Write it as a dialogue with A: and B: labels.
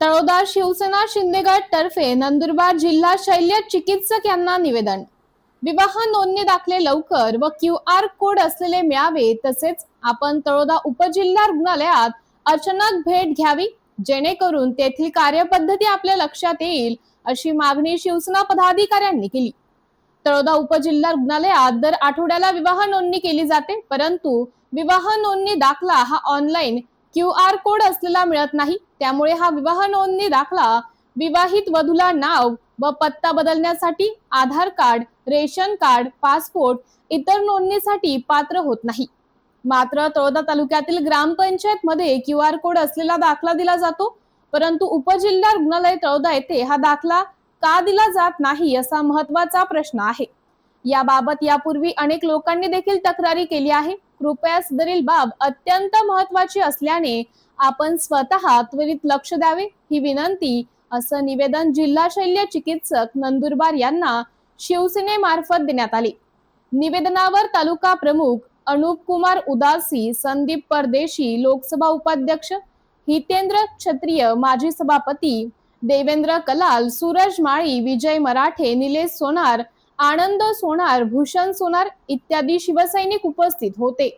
A: तळोदा शिवसेना शिंदेगड तर्फे नंदुरबार जिल्हा शल्य चिकित्सक यांना निवेदन. विवाह नोंदणी दाखले लवकर व क्यू आर कोड असलेले मिळावे तसेच आपण तळोदा उपजिल्हा रुग्णालयात अचानक भेट घ्यावी जेणेकरून तेथील कार्यपद्धती आपल्या लक्षात येईल अशी मागणी शिवसेना पदाधिकाऱ्यांनी केली. तळोदा उपजिल्हा रुग्णालयात दर आठवड्याला विवाह नोंदणी केली जाते परंतु विवाह नोंदणी दाखला हा ऑनलाईन क्यू आर कोड असलेला मिळत नाही. त्यामुळे हा विवाह नोंदणी दाखला. विवाहित वधूला नाव व पत्ता बदलण्यासाठी Aadhaar card ration card passport इतर नोंदणीसाठी पात्र होत नाही. मात्र तळोदा तालुक्यातील ग्रामपंचायत मध्ये क्यू आर कोड असलेला दाखला दिला जातो. परंतु उपजिल्हा रुग्णालय तळोदा येथे हा दाखला का दिला जात नाही असा महत्त्वाचा प्रश्न आहे. याबाबत यापूर्वी अनेक लोकांनी देखील तक्रारी केली आहे. कृपया सदरील बाब अत्यंत महत्वाची असल्याने आपण स्वतः त्वरित लक्ष द्यावे ही विनंती असं निवेदन जिल्हा शल्य चिकित्सक नंदुरबार यांना शिवसेनेमार्फत देण्यात आले. निवेदनावर तालुका प्रमुख अनुप कुमार उदासी संदीप परदेशी लोकसभा उपाध्यक्ष हितेंद्र क्षत्रिय माजी सभापती देवेंद्र कलाल सूरज माळी विजय मराठे निलेश सोनार आनंद सोनार भूषण सोनार इत्यादी शिवसैनिक उपस्थित होते.